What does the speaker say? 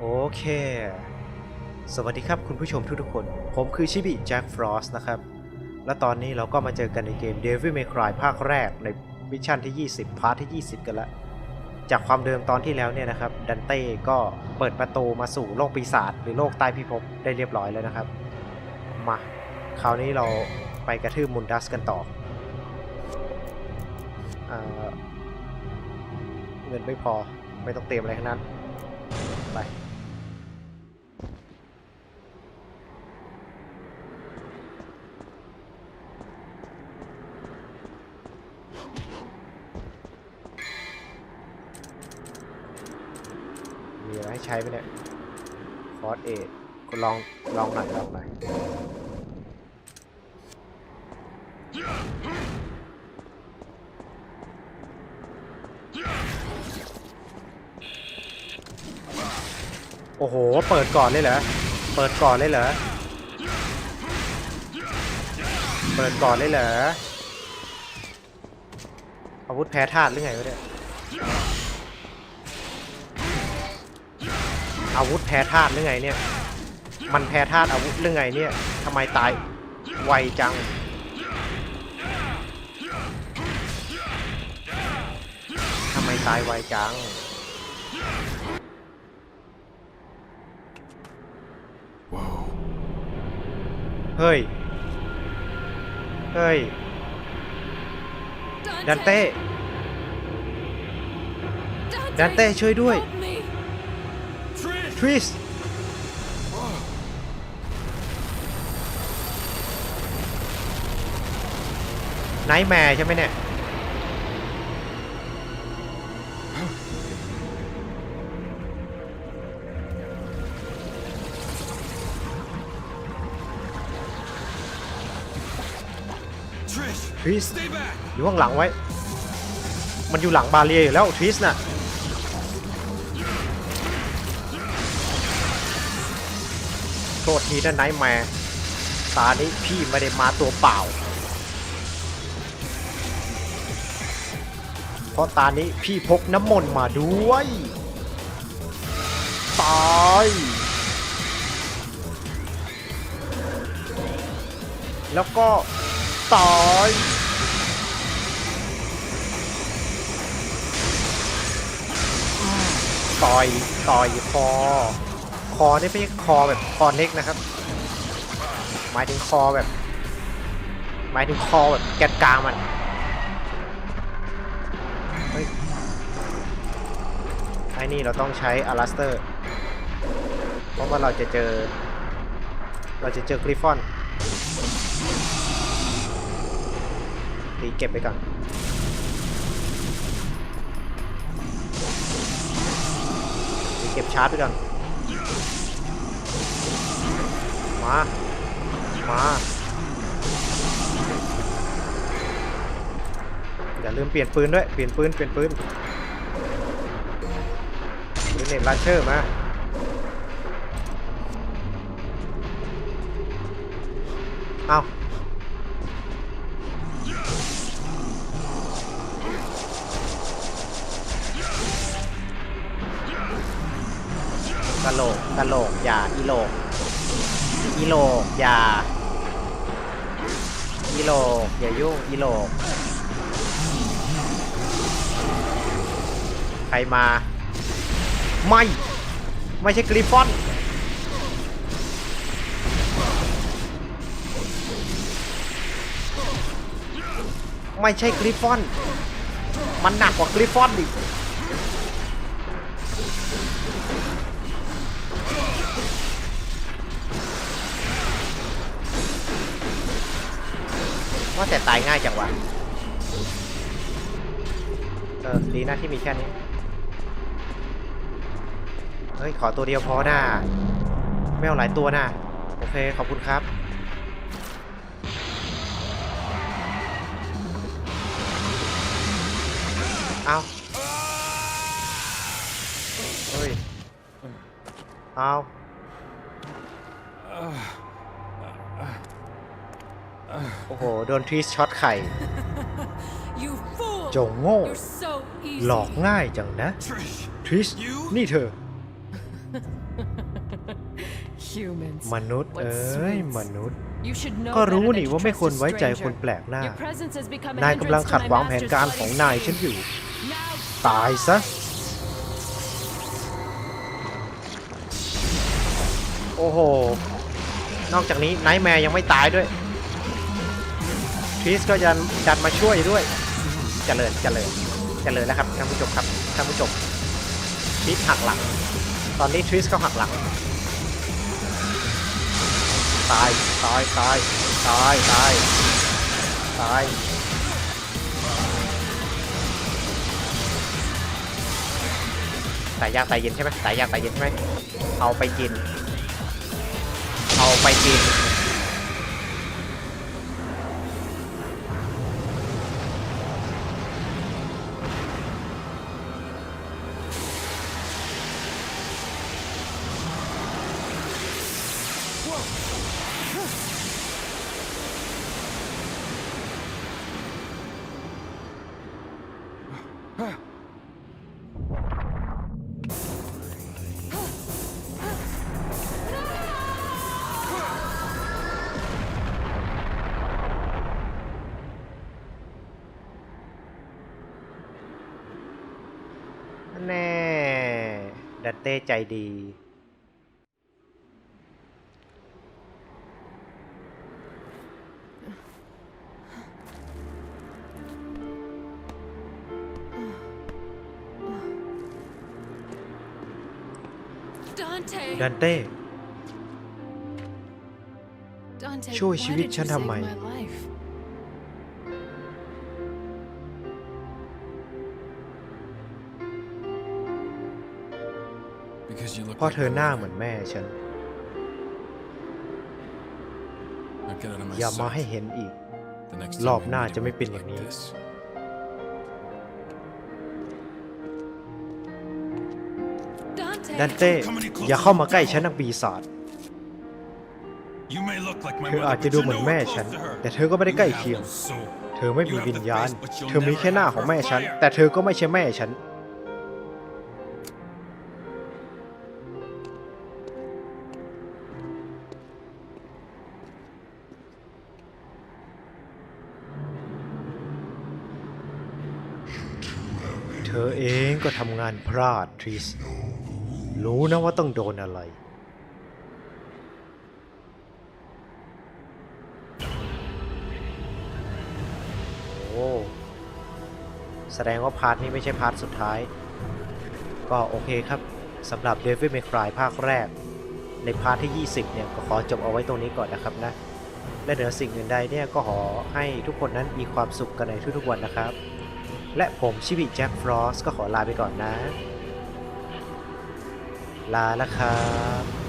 โอเค สวัสดีครับคุณผู้ชมทุกๆคน ผมคือชิบิแจ็คฟรอสนะครับ และตอนนี้เราก็มาเจอกันในเกม Devil May Cry ภาคแรกในมิชชั่นที่ 20 พาร์ทที่ 20 กันล้วจากความเดิมตอนที่แล้วเนี่ยนะครับ ดันเต้ก็เปิดประตูมาสู่โลกปีศาจหรือโลกใต้พิภพได้เรียบร้อยแล้วนะครับ มา คราวนี้เราไปกระทืบมุนดัสกันต่อเออเงินไม่พอไม่ต้องเตรียมอะไรทั้งนั้นไป มีอะไร ใช้ไหมเนี่ยคอร์สเอทคุณลองลองหน่อยลองหน่อยโอ้โห เปิดก่อนเลยเหรอ เปิดก่อนเลยเหรอ เปิดก่อนเลยเหรออาวุธแพ้ธาตุหรือไงวะเนี่ย อาวุธแพ้ธาตุหรือไงเนี่ย มันแพ้ธาตุอาวุธหรือไงเนี่ยทำไมตายไวจัง ทำไมตายไวจัง เฮ้ย เฮ้ย ดันเต้ ดันเต้ช่วยด้วย ทริสไนท์แมร์ใช่ไหมเนี่ย Trish, ทริส stay back. อยู่ข้างหลังไว้ มันอยู่หลังบาเรียอยู่แล้วทริสน่ะ โทษทีนะไนท์แมร์ตานี้พี่ไม่ได้มาตัวเปล่า เพราะตานี้พี่พกน้ำมนต์มาด้วย ตาย แล้วก็ตายอืมต่อย ต่อยคอ คอนี่ไม่ใช่คอแบบคอเล็กนะครับ หมายถึงคอแบบ หมายถึงคอแบบแกนกลางมันเฮ้ยไอ้นี่เราต้องใช้อารัสเตอร์ เพราะว่าเราจะเจอ เราจะเจอกริฟฟอนตีเก็บไปก่อนตีเก็บชาร์จไปก่อน มา มาอย่าลืมเปลี่ยนปืนด้วย เปลี่ยนปืน เปลี่ยนปืนปืนเน็ตลันเชอร์มาเอา กะโหลกกะโหลกอย่าอีโหลกอีโหลกอย่าอีโหลกอย่ายุ่งอีโหลกใครมา ไม่ ไม่ใช่กริฟฟอนไม่ใช่กริฟฟอน มันหนักกว่ากริฟฟอนอี ว่าแต่ตายง่ายจังวะ เออดีนะที่มีแค่นี้ เฮ้ย ขอตัวเดียวพอหน้า ไม่เอาหลายตัวนะโอเค ขอบคุณครับ เอาเฮ้ย เอา โอ้โห โดนทรีสช็อตไข่ You fool! จงโง่ You're so easy. หลอกง่ายจังนะ Trish, ทริส You? นี่เธอ Humans. มนุษย์ What เอ้ย sweets. มนุษย์ You should know ก็ better รู้ than นี่ to ว่าไม่ trust ควร a ไว้ใจ stranger. คนแปลกหน้า Your presence has become a นายกำลัง hindrance ขัด to ขวาง my แผนการ master's ของ plans. นายฉันอยู่ Now ตายซะ โอ้โห นอกจากนี้ไนท์แมร์ยังไม่ตายด้วย ทริสก็ยันดันมาช่วยด้วยเจริญเจริญเจริญแล้วครับท่านผู้ชมครับท่านผู้ชมทริสหักหลัง ตอนนี้ทริสเขาหักหลังตายตายตายตายตายตายตายยากตายเย็นใช่ไหมตายยากตายเย็นใช่ไหมเอาไปกิน เอาไปกิน แน่ดัตเต้ใจดี Dante. ดันเต้ Dante. ช่วย why ชีวิต did ฉัน you ทำ save ไม my life? เพราะ like เธอหน้าเหมือนแม่ฉัน Now get out of my อย่ามา sight. ให้เห็นอีก The next รอบ time I หน้า meet จะไม่ you เป็นอย่าง like นี้ this. Dante. ดันเต้ อย่าเข้ามาใกล้ฉันนักปีศาจ You may look like my เธอ mother, อาจจะ but ดู you're เหมือนแม่ nowhere ฉัน close to her. แต่เธอก็ไม่ได้ You ใกล้ have เคียง no soul. เธอไม่มี You have วิญ the ญาณ face, but you'll เธอมี never แค่หน้า have ของแม่ her ฉัน fire. แต่เธอก็ไม่ใช่แม่ฉัน เอเองก็ทำงานพลาดทริส รู้นะว่าต้องโดนอะไร โอ้ แสดงว่าพาร์ทนี้ไม่ใช่พาร์ทสุดท้าย ก็โอเคครับสำหรับ Devil May Cry ภาคแรก ในพาร์ทที่ 20 เนี่ย ก็ขอจบเอาไว้ตรงนี้ก่อนนะครับนะ และเหนือสิ่งอื่นใดเนี่ย ก็ขอให้ทุกคนนั้นมีความสุขกันในทุกๆวันนะครับ และผมชิบิแจ็คฟรอสก็ขอลาไปก่อนนะ ลาแล้วครับ